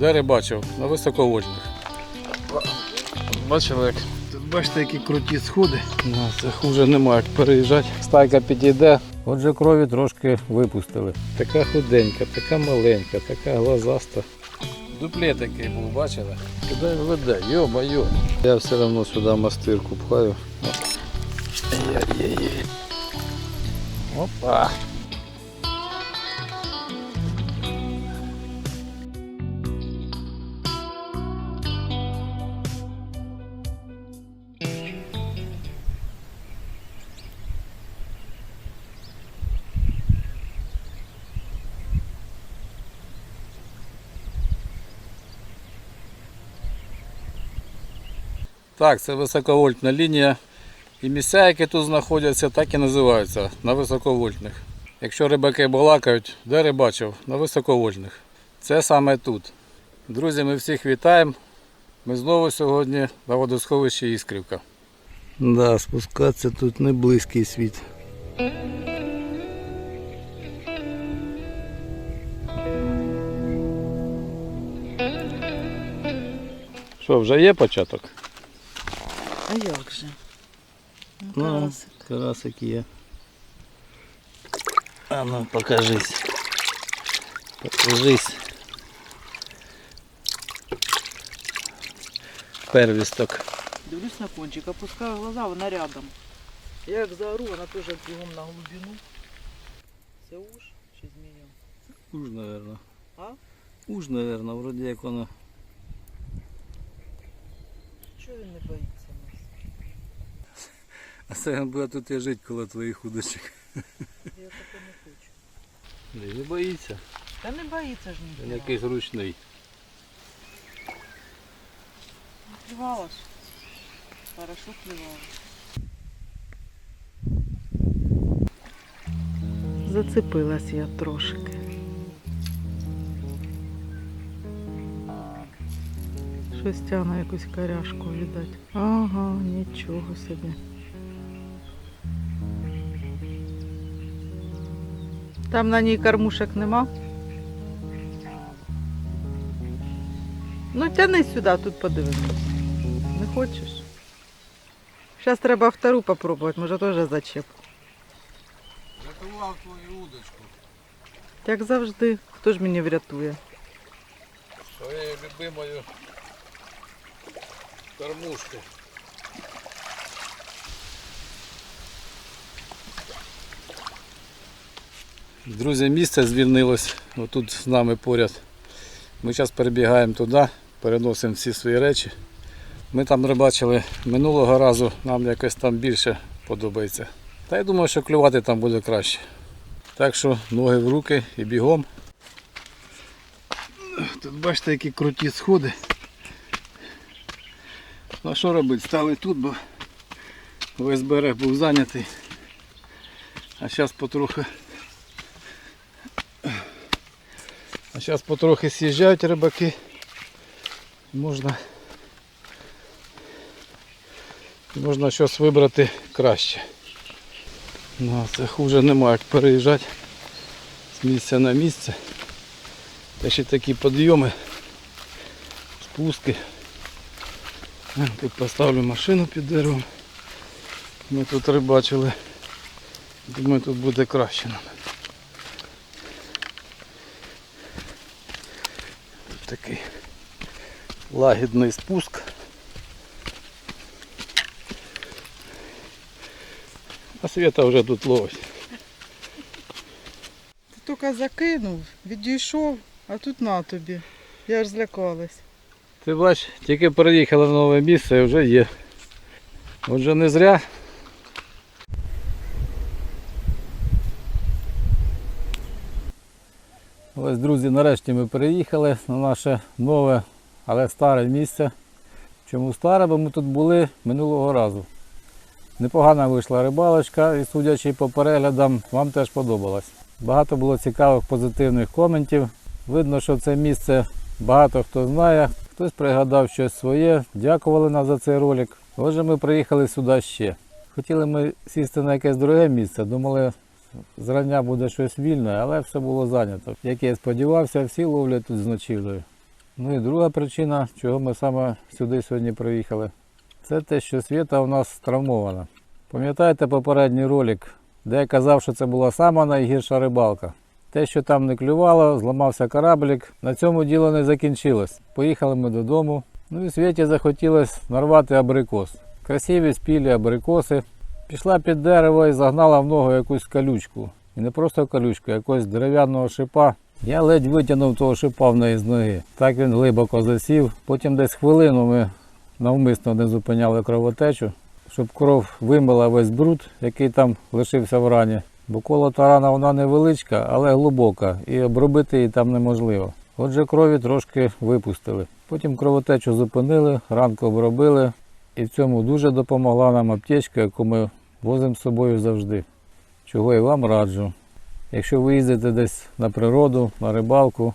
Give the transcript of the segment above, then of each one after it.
Де рибачив? На високовольтних. Бачили як? Тут бачите, які круті сходи. Ну, це хуже немає як переїжджати. Стайка підійде. Отже, крові трошки випустили. Така худенька, така маленька, така глазаста. Дуплет який був, бачили? Куди веде? Йо-моє. Я все одно сюди мастирку пхаю. Опа. Так, це високовольтна лінія. І місця, які тут знаходяться, так і називаються на високовольтних. Якщо рибаки балакають, де рибачив? На високовольтних. Це саме тут. Друзі, ми всіх вітаємо. Ми знову сьогодні на водосховищі Іскрівка. Да, спускатися тут не близький світ. Що, вже є початок? А як же? Ну, Ну, карасик. карасик є. А ну покажись. Покажись. Первісток. Дивлюсь на кончик, опускаю глаза, вона рядом. Я як заору, вона теж бігом на глибину. Це уж чи змія? Уж, наверное. А? Уж, наверное, вроді як воно. Чого він не боїться нас? А це буде тут і жити коло твоїх удочок. Я таке не хочу. Не боїться. Та не боїться ж Він ніхто. якийсь ручний. Клювала ж. Хорошо клювала. Зацепилась я трошки. Щось тягне якусь каряшку, видать. Ага, нічого собі. Там на ній кормушек нема. Ну тяни сюди, тут подивимось. Не хочеш? Зараз треба втору попробувати, може теж зачеп. Рятував твою удочку. Як завжди, хто ж мені врятує? Своєю любимою кормушки. Друзі, місце звільнилось отут з нами поряд. Ми зараз перебігаємо туди, переносимо всі свої речі. Ми там рибачили минулого разу, нам якось там більше подобається. Та я думаю, що клювати там буде краще. Так що ноги в руки і бігом. Тут бачите, які круті сходи. Ну що робити? Стали тут, бо весь берег був зайнятий. А зараз потрохи. А зараз потрохи з'їжджають рибаки. Можна, можна щось вибрати краще. Ну, це хуже немає як переїжджати з місця на місце. Та ще такі підйоми, спуски. Тут поставлю машину під деревом. Ми тут рибачили. Думаю, тут буде краще нам. Такий лагідний спуск. А свята вже тут ловить. Ти тільки закинув, відійшов, а тут на тобі. Я ж злякалась. Ти бач, тільки переїхали в нове місце і вже є. Отже, не зря. Ось, друзі, нарешті ми переїхали на наше нове, але старе місце. Чому старе? Бо ми тут були минулого разу. Непогана вийшла рибалочка і судячи по переглядам, вам теж подобалось. Багато було цікавих позитивних коментів. Видно, що це місце багато хто знає, хтось пригадав щось своє, дякували нам за цей ролик. Отже, ми приїхали сюди ще. Хотіли ми сісти на якесь друге місце, думали зрання буде щось вільне, але все було зайнято. Як я сподівався, всі ловлять тут з ночівлею. Ну і друга причина, чого ми саме сюди сьогодні приїхали, це те, що світа у нас травмована. Пам'ятаєте попередній ролик, де я казав, що це була сама найгірша рибалка. Те, що там не клювало, зламався кораблик. На цьому діло не закінчилось. Поїхали ми додому. Ну і Світі захотілося нарвати абрикос. Красиві спілі абрикоси. Пішла під дерево і загнала в ногу якусь колючку. І не просто колючку, а якогось дерев'яного шипа. Я ледь витягнув того шипа в неї з ноги. Так він глибоко засів. Потім десь хвилину ми навмисно не зупиняли кровотечу, щоб кров вимила весь бруд, який там лишився в рані. Бо коло та рана вона невеличка, але глибока, і обробити її там неможливо. Отже, крові трошки випустили. Потім кровотечу зупинили, ранку обробили, і в цьому дуже допомогла нам аптечка, яку ми возимо з собою завжди. Чого і вам раджу. Якщо ви їздите десь на природу, на рибалку,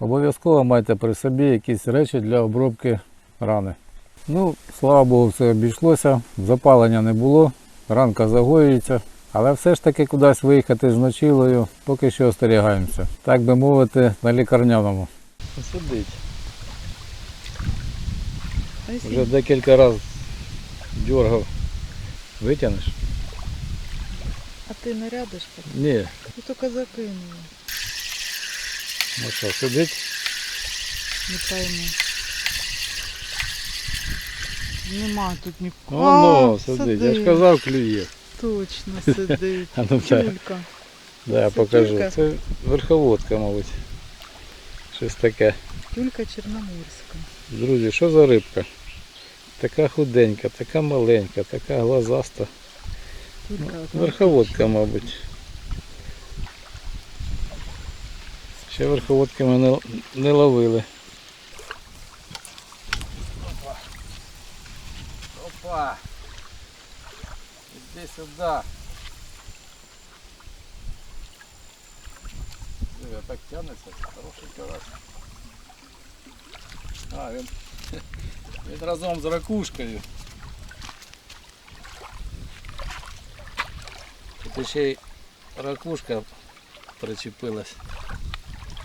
обов'язково майте при собі якісь речі для обробки рани. Ну, слава Богу, все обійшлося, запалення не було, ранка загоюється, але все ж таки кудись виїхати з ночілою, поки що остерігаємося. Так би мовити, на лікарняному. Сидить. Вже декілька разів дергав. Витягнеш? А ти не рядиш так? Ні. Я тільки закинула. Ну що, сидить? Не пойму. Нема тут нікого. Воно А, сидить. Я ж казав, клює. Точно сидить. А ну так. Тюлька. Да, я покажу. Це верховодка, мабуть. Щось таке. Тюлька чорноморська. Друзі, що за рибка? Така худенька, така маленька, така глазаста. Ну, Верховодка, мабуть. Ще верховодки ми не, не ловили. Опа! Іди сюди. Диви, так тягнеться, хороший карась. А, він, він разом з ракушкою. Тут ще й ракушка причепилась.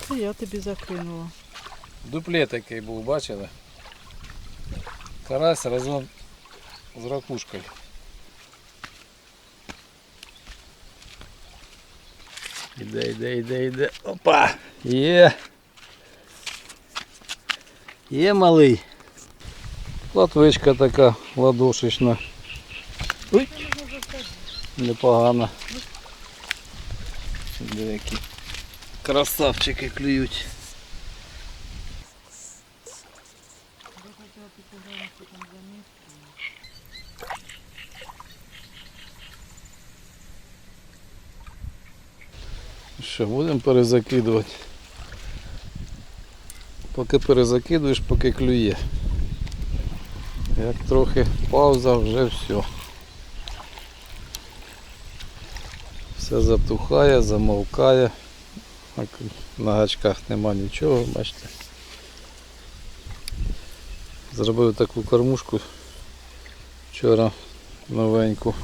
Це я тобі закинула. Дуплет такий був, бачили? Карась разом з ракушкою. Іде, іде, іде, іде. Опа! Є! Є малий. Платвичка така ладошечна. Непогано. Деякі красавчики клюють. Що, будемо перезакидувати. Поки перезакидуєш, поки клює. Як трохи пауза, вже все. Все затухає, замовкає. На гачках нема нічого, бачите. Зробив таку кормушку вчора новеньку.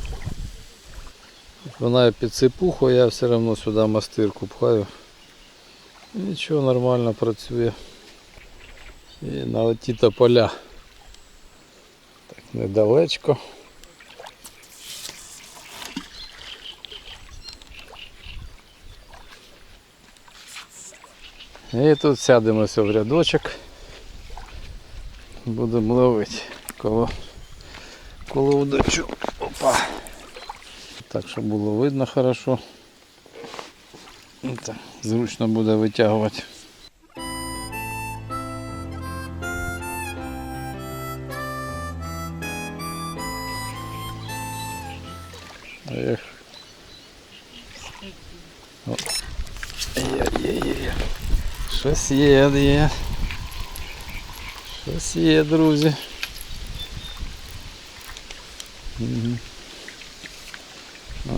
Вона під сипуху, я все одно сюди мастирку пхаю. Нічого нормально працює. І на оті тополя. Так, недалечко. І тут сядемося в рядочок. Будемо ловити коло, коло удачу. Опа. Так, щоб було видно хорошо. Так, зручно буде витягувати. Ех. О. Є, є, є. Щось є, є. Щось є, друзі. Угу.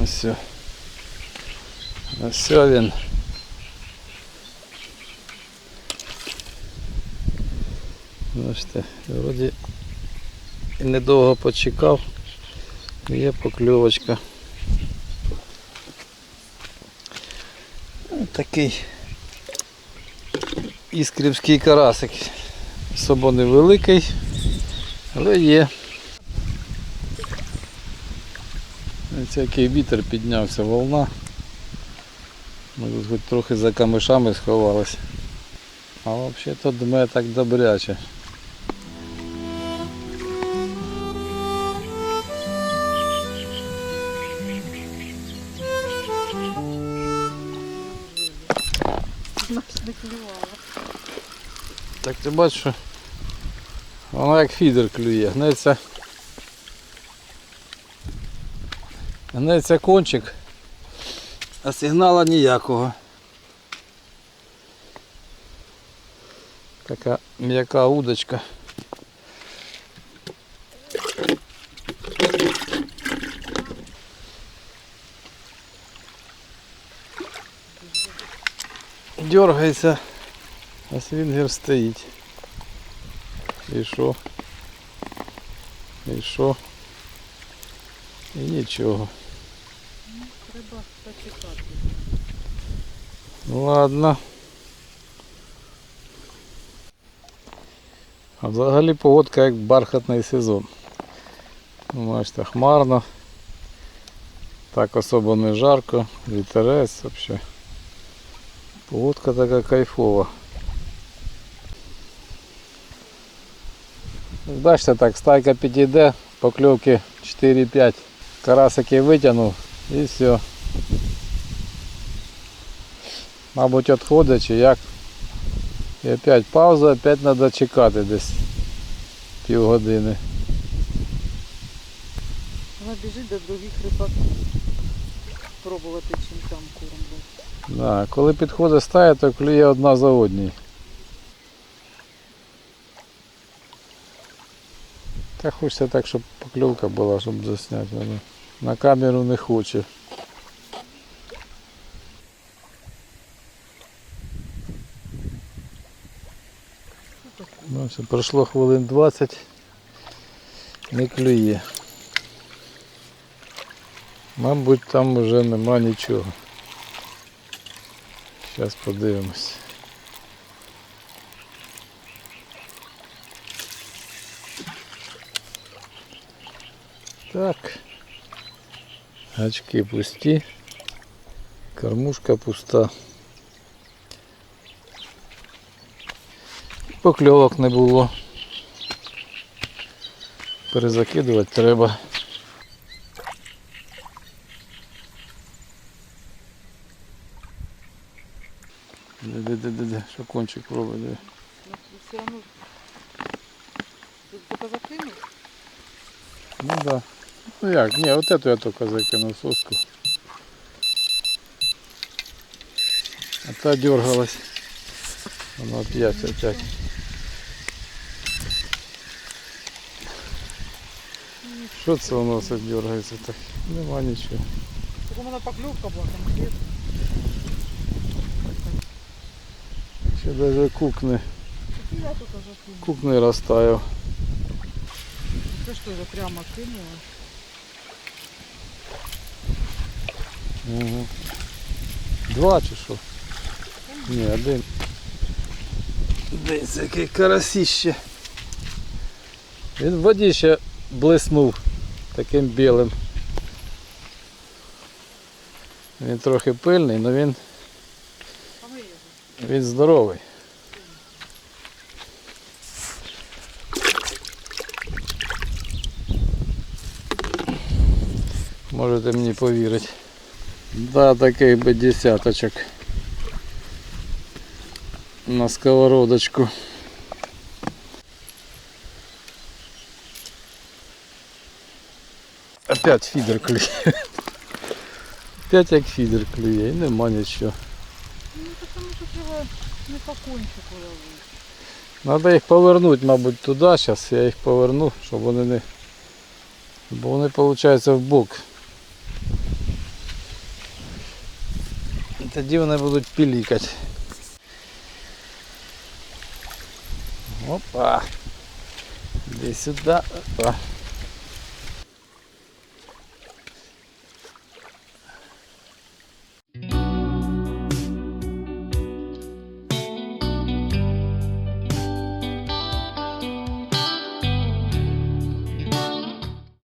Ось. все. Ось все він. Бачите, вроді недовго почекав. Є покльовочка. Такий іскрівський карасик. Особо невеликий, але є. Ось який вітер піднявся, волна. Ми тут хоч трохи за камишами сховалися. А взагалі то дме так добряче. Так ти бачиш, що вона як фідер клює, гнеться. Гнеться кончик, а сигнала ніякого. Така м'яка удочка. Дергається, а свінгер стоїть. І що? І що? І нічого. Треба почекати. Ну ладно. А взагалі погодка як бархатний сезон. Ну, Бачите, хмарно. Так особо не жарко, вітерець взагалі. Погодка така кайфова. Бачите, так, стайка підійде, покльовки 4-5 карасики витягнув і все. Мабуть, відходить чи як. І опять пауза, опять треба чекати десь півгодини. Вона біжить до других рибаків. Пробувати, чим там корм. Да, коли підходить стая, то клює одна за одній. Та хочеться так, щоб покльовка була, щоб засняти. але На камеру не хоче. Ну, все, пройшло хвилин 20, не клює. Мабуть, там вже нема нічого. Зараз подивимось. Так. Очки пусті. Кормушка пуста. Покльовок не було. Перезакидувати треба. Де-де-де-де, що кончик робить. де? Все одно. Тут закинув. Ну да. Ну як, ні, от эту я тільки закинув соску. А та дергалась. Вона опять опять. Що це воно все дергається так? Нема нічого. Так у мене покльовка була конкретна. Ще навіть кук не, Я тут закинув. кук не розтаяв. Це що, я прямо кинула? Угу. Два чи що? Ні, один. Дивіться, який карасіще. Він в воді ще блиснув таким білим. Він трохи пильний, але він, він здоровий. Можете мені повірити. Да, такий би десяточок. На сковородочку. Опять фідер клює. Опять як фідер клює і нема нічого. Ну, тому що треба не по кончику ловити. Треба їх повернути, мабуть, туди. Зараз я їх поверну, щоб вони не. Бо вони, виходить, в бок. Тоді вони будуть пілікати. Опа. Іди сюди. Опа.